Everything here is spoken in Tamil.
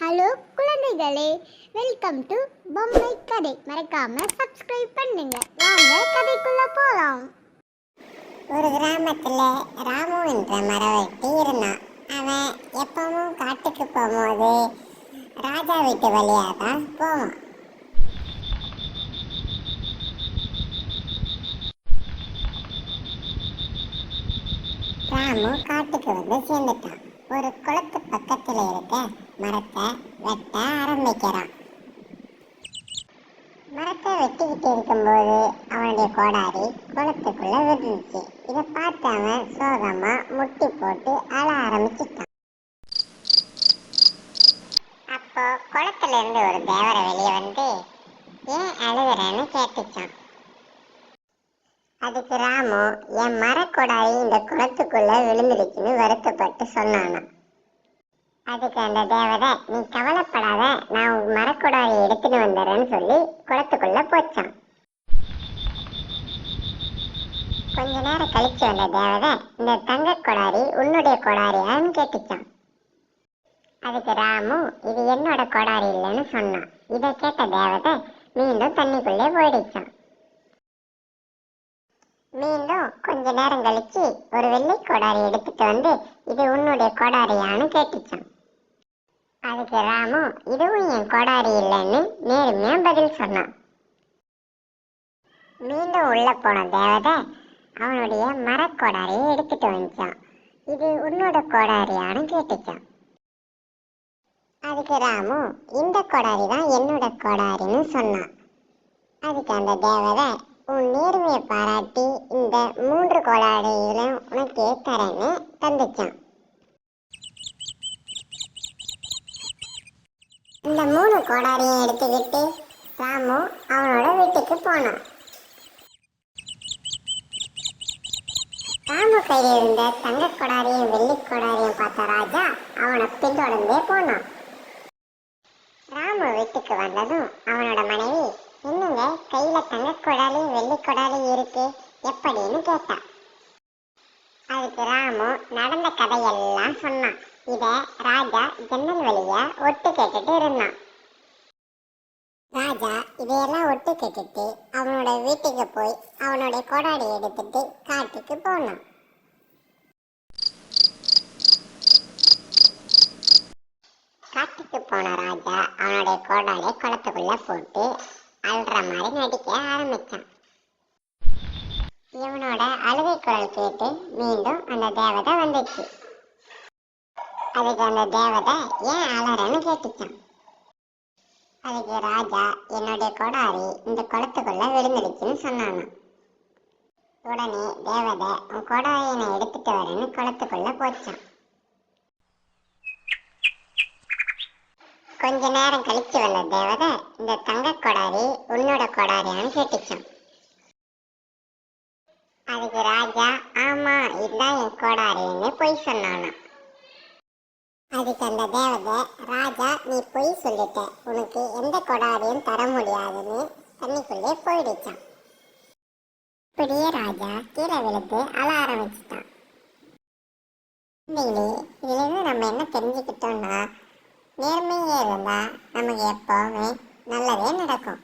ஹலோ குழந்தைகளே வெல்கம் டு பொம்மை கதை. மறக்காம சப்ஸ்கிரைப் பண்ணுங்க. வாங்க கதைக்குள்ள போலாம். ஒரு கிராமத்துல ராமு என்ற மரவெட்டி இருந்தான். அவன் எப்பவும் காட்டுக்கு போகும்போது ராஜா வீட்டு வழியாக தான் போவான். ராமு காட்டுக்கு வந்து சேர்ந்துட்டான். ஒரு குளத்து பக்கத்துல இருக்க மரத்தை வெட்ட ஆரம்பிக்கிறான். மரத்தை வெட்டிக்கிட்டு இருக்கும்போது அவனுடைய கோடாரி குளத்துக்குள்ள விழுந்துச்சு. இதை பார்த்து அவன் சோகமா முட்டி போட்டு அழ ஆரம்பிச்சிட்டான். அப்போ குளத்துல இருந்து ஒரு தேவரை வெளியே வந்து ஏன் அழுகிறேன்னு கேட்டுச்சான் அதுக்கு ராமு என் மரக்கொடாயி இந்த குளத்துக்குள்ள விழுந்துருச்சுன்னு வருத்தப்பட்டு சொன்னானாம். அதுக்கு அந்த தேவதை நீ கவலைப்படாத நான் உன் மரக்கொடாயை எடுத்துட்டு வந்துடுறேன்னு சொல்லி குளத்துக்குள்ள போச்சான் கொஞ்ச நேரம் கழிச்சு வந்த தேவதை இந்த தங்க கொடாரி உன்னுடைய கொடாரியான்னு கேட்டுச்சான் அதுக்கு ராமு இது என்னோட கொடாரி இல்லைன்னு சொன்னான். இதை கேட்ட தேவதை மீண்டும் தண்ணிக்குள்ளே போயிடுச்சான் மீண்டும் கொஞ்ச நேரம் கழிச்சு ஒரு வெள்ளை கோடாரி எடுத்துட்டு வந்து இது உன்னுடைய கோடாரியான்னு கேட்டுச்சான். அதுக்கு ராமு இதுவும் என் கோடாரி இல்லைன்னு நேர்மையா பதில் சொன்னான். மீண்டும் உள்ள போன தேவதை அவனுடைய மரக்கோடாரியை எடுத்துட்டு வந்துச்சான். இது உன்னோட கோடாரியான்னு கேட்டுச்சான். அதுக்கு ராமு இந்த கோடாரி தான் என்னோட கோடாரின்னு சொன்னான். அதுக்கு அந்த தேவதை உன் நேர்மையை பாராட்டி இந்த மூன்று கொடாரிகளும் உனக்கு தரேன்னு தந்துச்சான். இந்த மூணு கோடாரியும் எடுத்துக்கிட்டு ராமு அவனோட வீட்டுக்கு போனான். ராமு கையில் இருந்த தங்க கொடாரியும் வெள்ளி கொடாரியும் பார்த்த ராஜா அவனை பின்தொடர்ந்தே போனான். ராமு வீட்டுக்கு வந்ததும் அவனோட மனைவி என்னங்க கையில தங்க கொடாலி வெள்ளி கொடாலி இருக்கு? எப்படின்னு கேட்டா. அதுக்கு ராமு நடந்த கதையெல்லாம் சொன்னான். இத ராஜா ஜன்னல் வழியா ஒட்டு கேட்டுட்டு இருந்தான். ராஜா இதையெல்லாம் ஒட்டு கேட்டுட்டு அவனோட வீட்டுக்கு போய் அவனுடைய கொடாடி எடுத்துட்டு காட்டுக்கு போனான். காட்டுக்கு போன ராஜா அவனுடைய கோடாலை குளத்துக்குள்ள போட்டு அழுற மாதிரி நடிக்க ஆரம்பித்தான். இவனோட அழுகை குரல் கேட்டு மீண்டும் அந்த தேவதை வந்துச்சு. அதுக்கு அந்த தேவதை ஏன் அலறன்னு கேட்டுச்சான் அதுக்கு ராஜா என்னுடைய கொடாரி இந்த குளத்துக்குள்ள விழுந்துடுச்சுன்னு சொன்னானா உடனே தேவதை உன் கொடாரியை நான் எடுத்துட்டு வரேன்னு குளத்துக்குள்ள போச்சான் கொஞ்ச நேரம் கழிச்சு வந்த தேவதை இந்த தங்க கொடாரி உன்னோட கொடாரியான்னு கேட்டுச்சான் அதுக்கு ராஜா ஆமா இதுதான் என் கொடாரின்னு பொய் சொன்னானா அதுக்கு அந்த தேவதை ராஜா நீ பொய் சொல்லிட்ட. உனக்கு எந்த கொடாரியும் தர முடியாதுன்னு தண்ணிக்குள்ளே போயிடுச்சான் இப்படியே ராஜா கீழே விழுந்து அழ ஆரம்பிச்சிட்டான். இதுலேருந்து நம்ம என்ன தெரிஞ்சுக்கிட்டோம்னா நேர்மையே இருந்தா நமக்கு எப்பவுமே நல்லதே நடக்கும்.